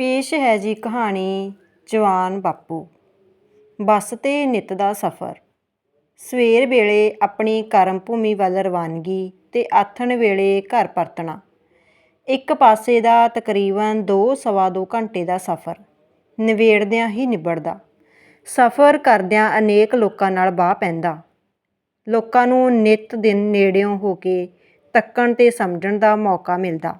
ਪੇਸ਼ ਹੈ ਜੀ ਕਹਾਣੀ ਜਵਾਨ ਬਾਪੂ। ਬੱਸ 'ਤੇ ਨਿੱਤ ਦਾ ਸਫ਼ਰ। ਸਵੇਰ ਵੇਲੇ ਆਪਣੀ ਕਰਮ ਭੂਮੀ ਵੱਲ ਰਵਾਨਗੀ ਤੇ ਆਥਣ ਵੇਲੇ ਘਰ ਪਰਤਣਾ। ਇੱਕ ਪਾਸੇ ਦਾ ਤਕਰੀਬਨ ਦੋ ਸਵਾ ਦੋ ਘੰਟੇ ਦਾ ਸਫ਼ਰ। ਨਿਬੇੜਦਿਆਂ ਹੀ ਨਿਬੜਦਾ। ਸਫ਼ਰ ਕਰਦਿਆਂ ਅਨੇਕ ਲੋਕਾਂ ਨਾਲ ਬਾਹ ਪੈਂਦਾ। ਲੋਕਾਂ ਨੂੰ ਨਿੱਤ ਦਿਨ ਨੇੜਿਓਂ ਹੋ ਕੇ ਤੱਕਣ ਤੇ ਸਮਝਣ ਦਾ ਮੌਕਾ ਮਿਲਦਾ।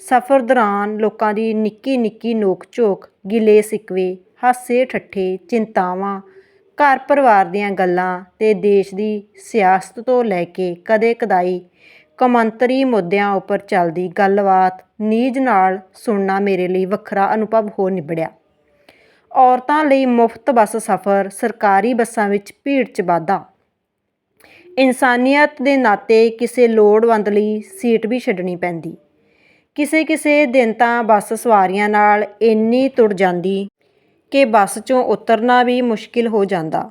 ਸਫ਼ਰ ਦੌਰਾਨ ਲੋਕਾਂ ਦੀ ਨਿੱਕੀ ਨਿੱਕੀ ਨੋਕ ਝੋਕ, ਗਿਲੇ ਸਿਕਵੇ, ਹਾਸੇ ਠੱਠੇ, ਚਿੰਤਾਵਾਂ, ਘਰ ਪਰਿਵਾਰ ਦੀਆਂ ਗੱਲਾਂ ਅਤੇ ਦੇਸ਼ ਦੀ ਸਿਆਸਤ ਤੋਂ ਲੈ ਕੇ ਕਦੇ ਕਦਾਈ ਕੌਮਾਂਤਰੀ ਮੁੱਦਿਆਂ ਉੱਪਰ ਚੱਲਦੀ ਗੱਲਬਾਤ ਨੀਝ ਨਾਲ ਸੁਣਨਾ ਮੇਰੇ ਲਈ ਵੱਖਰਾ ਅਨੁਭਵ ਹੋ ਨਿਬੜਿਆ। ਔਰਤਾਂ ਲਈ ਮੁਫਤ ਬੱਸ ਸਫ਼ਰ ਸਰਕਾਰੀ ਬੱਸਾਂ ਵਿੱਚ ਭੀੜ 'ਚ ਵਾਧਾ। ਇਨਸਾਨੀਅਤ ਦੇ ਨਾਤੇ ਕਿਸੇ ਲੋੜਵੰਦ ਲਈ ਸੀਟ ਵੀ ਛੱਡਣੀ ਪੈਂਦੀ। ਕਿਸੇ ਕਿਸੇ ਦਿਨ ਤਾਂ ਬੱਸ ਸਵਾਰੀਆਂ ਨਾਲ ਇੰਨੀ ਤੁਰ ਜਾਂਦੀ ਕਿ ਬੱਸ 'ਚੋਂ ਉਤਰਨਾ ਵੀ ਮੁਸ਼ਕਿਲ ਹੋ ਜਾਂਦਾ।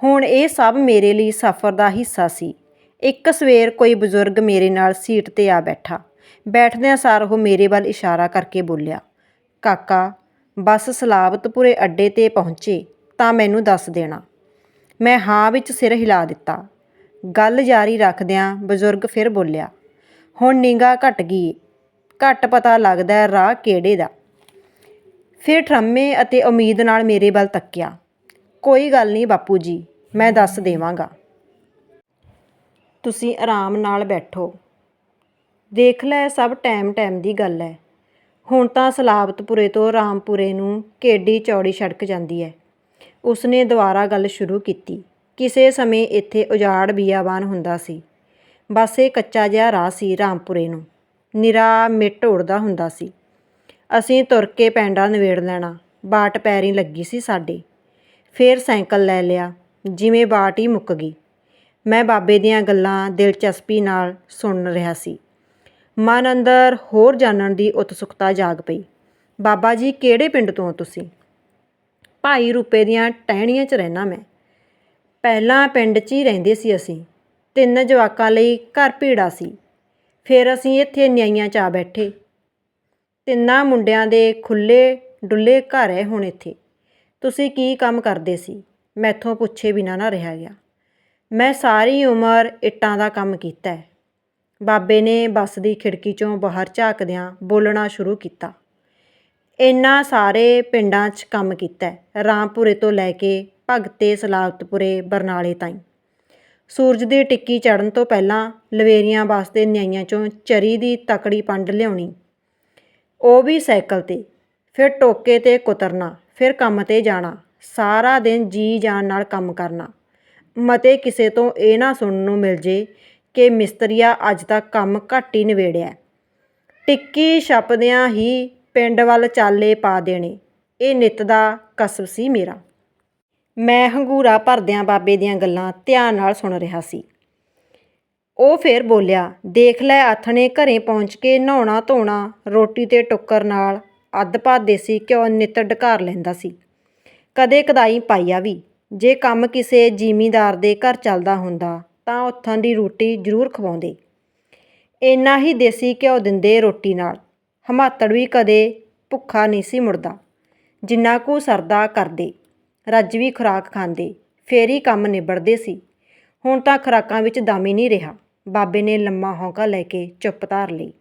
ਹੁਣ ਇਹ ਸਭ ਮੇਰੇ ਲਈ ਸਫ਼ਰ ਦਾ ਹਿੱਸਾ ਸੀ। ਇੱਕ ਸਵੇਰ ਕੋਈ ਬਜ਼ੁਰਗ ਮੇਰੇ ਨਾਲ ਸੀਟ 'ਤੇ ਆ ਬੈਠਾ। ਬੈਠਦਿਆਂ ਸਾਰ ਉਹ ਮੇਰੇ ਵੱਲ ਇਸ਼ਾਰਾ ਕਰਕੇ ਬੋਲਿਆ, ਕਾਕਾ, ਬੱਸ ਸਲਾਬਤਪੁਰੇ ਅੱਡੇ 'ਤੇ ਪਹੁੰਚੇ ਤਾਂ ਮੈਨੂੰ ਦੱਸ ਦੇਣਾ। ਮੈਂ ਹਾਂ ਵਿੱਚ ਸਿਰ ਹਿਲਾ ਦਿੱਤਾ। ਗੱਲ ਜਾਰੀ ਰੱਖਦਿਆਂ ਬਜ਼ੁਰਗ ਫਿਰ ਬੋਲਿਆ, ਹੁਣ ਨਿਗਾ ਘਟ ਗਈ ਘੱਟ ਪਤਾ ਲੱਗਦਾ ਰਾਹ ਕਿਹੜੇ ਦਾ। ਫਿਰ ਠਰਮੇ ਅਤੇ ਉਮੀਦ ਨਾਲ ਮੇਰੇ ਵੱਲ ਤੱਕਿਆ। ਕੋਈ ਗੱਲ ਨਹੀਂ ਬਾਪੂ ਜੀ, ਮੈਂ ਦੱਸ ਦੇਵਾਂਗਾ। ਤੁਸੀਂ ਆਰਾਮ ਨਾਲ ਬੈਠੋ। ਦੇਖ ਲੈ, ਸਭ ਟਾਈਮ ਟਾਈਮ ਦੀ ਗੱਲ ਹੈ। ਹੁਣ ਤਾਂ ਸਲਾਬਤਪੁਰੇ ਤੋਂ ਰਾਮਪੁਰੇ ਨੂੰ ਕੇਡੀ ਚੌੜੀ ਸੜਕ ਜਾਂਦੀ ਹੈ। ਉਸਨੇ ਦੁਬਾਰਾ ਗੱਲ ਸ਼ੁਰੂ ਕੀਤੀ। ਕਿਸੇ ਸਮੇਂ ਇੱਥੇ ਉਜਾੜ ਬੀਆਬਾਨ ਹੁੰਦਾ ਸੀ। ਬਸ ਇਹ ਕੱਚਾ ਜਿਹਾ ਰਾਹ ਸੀ ਰਾਮਪੁਰੇ ਨੂੰ। ਨਿਰਾ ਮਿੱਟ ਉੜਦਾ ਹੁੰਦਾ ਸੀ। ਅਸੀਂ ਤੁਰ ਕੇ ਪੈਂਡਾ ਨਿਬੇੜ ਲੈਣਾ। ਬਾਟ ਪੈਰੀ ਲੱਗੀ ਸੀ ਸਾਡੇ। ਫੇਰ ਸਾਈਕਲ ਲੈ ਲਿਆ। ਜਿਵੇਂ ਬਾਟ ਹੀ ਮੁੱਕ ਗਈ। ਮੈਂ ਬਾਬੇ ਦੀਆਂ ਗੱਲਾਂ ਦਿਲਚਸਪੀ ਨਾਲ ਸੁਣ ਰਿਹਾ ਸੀ। ਮਨ ਅੰਦਰ ਹੋਰ ਜਾਣਨ ਦੀ ਉਤਸੁਕਤਾ ਜਾਗ ਪਈ। ਬਾਬਾ ਜੀ, ਕਿਹੜੇ ਪਿੰਡ ਤੋਂ ਤੁਸੀਂ? ਭਾਈ ਰੂਪੇ ਦੀਆਂ ਟਹਿਣੀਆਂ 'ਚ ਰਹਿਣਾ ਮੈਂ। ਪਹਿਲਾਂ ਪਿੰਡ 'ਚ ਹੀ ਰਹਿੰਦੇ ਸੀ ਅਸੀਂ। ਤਿੰਨ ਜਵਾਕਾਂ ਲਈ ਘਰ ਭੀੜਾ ਸੀ। ਫਿਰ ਅਸੀਂ ਇੱਥੇ ਨਿਆਈਆਂ 'ਚ ਆ ਬੈਠੇ। ਤਿੰਨਾਂ ਮੁੰਡਿਆਂ ਦੇ ਖੁੱਲੇ ਡੁੱਲੇ ਘਰ ਹੈ ਹੁਣ ਇੱਥੇ। ਤੁਸੀਂ ਕੀ ਕੰਮ ਕਰਦੇ ਸੀ? ਮੈਥੋਂ ਪੁੱਛੇ ਬਿਨਾਂ ਨਾ ਰਿਹਾ ਗਿਆ। ਮੈਂ ਸਾਰੀ ਉਮਰ ਇੱਟਾਂ ਦਾ ਕੰਮ ਕੀਤਾ ਹੈ। ਬਾਬੇ ਨੇ ਬੱਸ ਦੀ ਖਿੜਕੀ 'ਚੋਂ ਬਾਹਰ ਝਾਕਦਿਆਂ ਬੋਲਣਾ ਸ਼ੁਰੂ ਕੀਤਾ। ਇੰਨਾ ਸਾਰੇ ਪਿੰਡਾਂ 'ਚ ਕੰਮ ਕੀਤਾ ਰਾਮਪੁਰੇ ਤੋਂ ਲੈ ਕੇ ਭਗਤੇ ਸਲਾਬਤਪੁਰੇ, ਬਰਨਾਲੇ ਤਾਈਂ। ਸੂਰਜ ਦੀ ਟਿੱਕੀ ਚੜਨ ਤੋਂ ਪਹਿਲਾਂ ਲਵੇਰੀਆਂ ਵਾਸਤੇ ਨਿਆਈਆਂ 'ਚੋਂ ਚਰੀ ਦੀ ਤਕੜੀ ਪੰਡ ਲਿਆਉਣੀ। ਉਹ ਵੀ ਸਾਈਕਲ 'ਤੇ। ਫਿਰ ਟੋਕੇ 'ਤੇ ਕੁਤਰਨਾ, ਫਿਰ ਕੰਮ 'ਤੇ ਜਾਣਾ, ਸਾਰਾ ਦਿਨ ਜੀ ਜਾਨ ਨਾਲ ਕੰਮ ਕਰਨਾ। ਮਤੇ ਕਿਸੇ ਤੋਂ ਇਹ ਨਾ ਸੁਣਨ ਨੂੰ ਮਿਲ ਜੇ ਕਿ ਮਿਸਤਰੀਆ ਅੱਜ ਤੱਕ ਕੰਮ ਘੱਟ ਹੀ ਨਿਬੇੜਿਆ ਟਿੱਕੀ ਛਪਦਿਆਂ ਹੀ ਪਿੰਡ ਵੱਲ ਚਾਲੇ ਪਾ ਦੇਣੇ। ਇਹ ਨਿੱਤ ਦਾ ਕਸਬ ਸੀ ਮੇਰਾ। ਮੈਂ ਹੰਗੂਰਾ ਭਰਦਿਆਂ ਬਾਬੇ ਦੀਆਂ ਗੱਲਾਂ ਧਿਆਨ ਨਾਲ ਸੁਣ ਰਿਹਾ ਸੀ। ਉਹ ਫੇਰ ਬੋਲਿਆ, ਦੇਖ ਲੈ ਆਥਣੇ ਘਰੇ ਪਹੁੰਚ ਕੇ ਨਹਾਉਣਾ ਧੋਣਾ, ਰੋਟੀ ਤੇ ਟੁੱਕਰ ਨਾਲ ਅੱਧ ਪਾ ਦੇਸੀ ਘਿਓ ਨਿੱਤ ਢਕਾਰ ਲੈਂਦਾ ਸੀ। ਕਦੇ ਕਦਾਈ ਪਾਈਆ ਵੀ, ਜੇ ਕੰਮ ਕਿਸੇ ਜ਼ਿਮੀਂਦਾਰ ਦੇ ਘਰ ਚੱਲਦਾ ਹੁੰਦਾ ਤਾਂ ਉੱਥੋਂ ਦੀ ਰੋਟੀ ਜ਼ਰੂਰ ਖਵਾਉਂਦੇ। ਇੰਨਾ ਹੀ ਦੇਸੀ ਘਿਓ ਦਿੰਦੇ ਰੋਟੀ ਨਾਲ। ਹਮਾਤੜ ਵੀ ਕਦੇ ਭੁੱਖਾ ਨਹੀਂ ਸੀ ਮੁੜਦਾ। ਜਿੰਨਾ ਕੁ ਸਰਦਾ ਕਰਦੇ। ਰੱਜਵੀ ਖੁਰਾਕ ਖਾਂਦੇ, ਫੇਰ ਹੀ ਕੰਮ ਨਿਬੜਦੇ ਸੀ। ਹੁਣ ਤਾਂ ਖੁਰਾਕਾਂ ਵਿੱਚ ਦਾਮੀ ਨਹੀਂ ਰਿਹਾ। ਬਾਬੇ ਨੇ ਲੰਮਾ ਹੌਂਕਾ ਲੈ ਕੇ ਚੁੱਪ ਧਾਰ ਲਈ।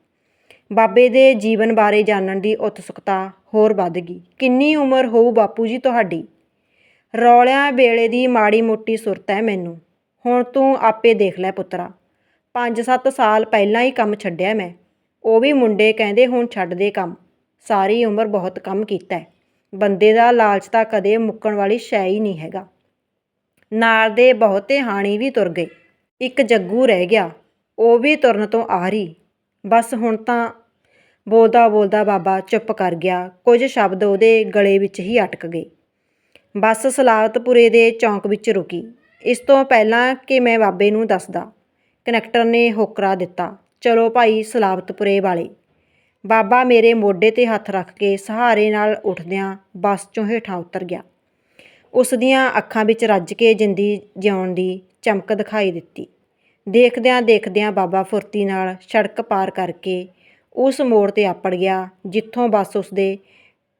ਬਾਬੇ ਦੇ ਜੀਵਨ ਬਾਰੇ ਜਾਣਨ ਦੀ ਉਤਸੁਕਤਾ ਹੋਰ ਵੱਧ ਗਈ। ਕਿੰਨੀ ਉਮਰ ਹੋਊ ਬਾਪੂ ਜੀ ਤੁਹਾਡੀ? ਰੌਲਿਆਂ ਵੇਲੇ ਦੀ ਮਾੜੀ ਮੋਟੀ ਸੁਰਤ ਹੈ ਮੈਨੂੰ। ਹੁਣ ਤੂੰ ਆਪੇ ਦੇਖ ਲੈ ਪੁੱਤਰਾ। 5-7 ਸਾਲ ਪਹਿਲਾਂ ਹੀ ਕੰਮ ਛੱਡਿਆ ਮੈਂ। ਉਹ ਵੀ ਮੁੰਡੇ ਕਹਿੰਦੇ ਹੁਣ ਛੱਡ ਦੇ ਕੰਮ। ਸਾਰੀ ਉਮਰ ਬਹੁਤ ਕੰਮ ਕੀਤਾ ਬੰਦੇ ਦਾ ਲਾਲਚ ਤਾਂ ਕਦੇ ਮੁੱਕਣ ਵਾਲੀ ਸ਼ੈ ਹੀ ਨਹੀਂ ਹੈਗਾ। ਨਾਲ ਦੇ ਬਹੁਤੇ ਹਾਣੀ ਵੀ ਤੁਰ ਗਏ। ਇੱਕ ਜੱਗੂ ਰਹਿ ਗਿਆ। ਉਹ ਵੀ ਤੁਰਨ ਤੋਂ ਆਹਰੀ। ਬਸ ਹੁਣ ਤਾਂ ਬੋਲਦਾ ਬੋਲਦਾ ਬਾਬਾ ਚੁੱਪ ਕਰ ਗਿਆ। ਕੁਝ ਸ਼ਬਦ ਉਹਦੇ ਗਲੇ ਵਿੱਚ ਹੀ ਅਟਕ ਗਏ। ਬੱਸ ਸਲਾਵਤਪੁਰੇ ਦੇ ਚੌਂਕ ਵਿੱਚ ਰੁਕੀ। ਇਸ ਤੋਂ ਪਹਿਲਾਂ ਕਿ ਮੈਂ ਬਾਬੇ ਨੂੰ ਦੱਸਦਾ। ਕਨੈਕਟਰ ਨੇ ਹੋਕਰਾ ਦਿੱਤਾ। ਚਲੋ ਭਾਈ ਸਲਾਵਤਪੁਰੇ ਵਾਲੇ। ਬਾਬਾ ਮੇਰੇ ਮੋਢੇ ਤੇ ਹੱਥ ਰੱਖ ਕੇ ਸਹਾਰੇ ਨਾਲ ਉੱਠਦਿਆਂ ਬੱਸ ਚੋਂ ਹੇਠਾਂ ਉਤਰ ਗਿਆ। ਉਸ ਦੀਆਂ ਅੱਖਾਂ ਵਿੱਚ ਰੱਜ ਕੇ ਜਿੰਦੀ ਜਿਉਣ ਦੀ ਚਮਕ ਦਿਖਾਈ ਦਿੱਤੀ। ਦੇਖਦਿਆਂ ਦੇਖਦਿਆਂ ਬਾਬਾ ਫੁਰਤੀ ਨਾਲ ਸੜਕ ਪਾਰ ਕਰਕੇ ਉਸ ਮੋੜ ਤੇ ਆਪੜ ਗਿਆ, ਜਿੱਥੋਂ ਬੱਸ ਉਸਦੇ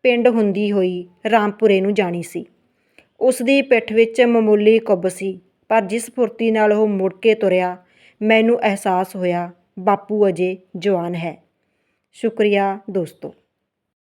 ਪਿੰਡ ਹੁੰਦੀ ਹੋਈ ਰਾਮਪੁਰੇ ਨੂੰ ਜਾਣੀ ਸੀ। ਉਸ ਦੀ ਪਿੱਠ ਵਿੱਚ ਮਾਮੂਲੀ ਕੁੱਬ ਸੀ, ਪਰ ਜਿਸ ਫੁਰਤੀ ਨਾਲ ਉਹ ਮੁੜ ਕੇ ਤੁਰਿਆ, ਮੈਨੂੰ ਅਹਿਸਾਸ ਹੋਇਆ, ਬਾਪੂ ਅਜੇ ਜਵਾਨ ਹੈ। ਸ਼ੁਕਰੀਆ ਦੋਸਤੋ।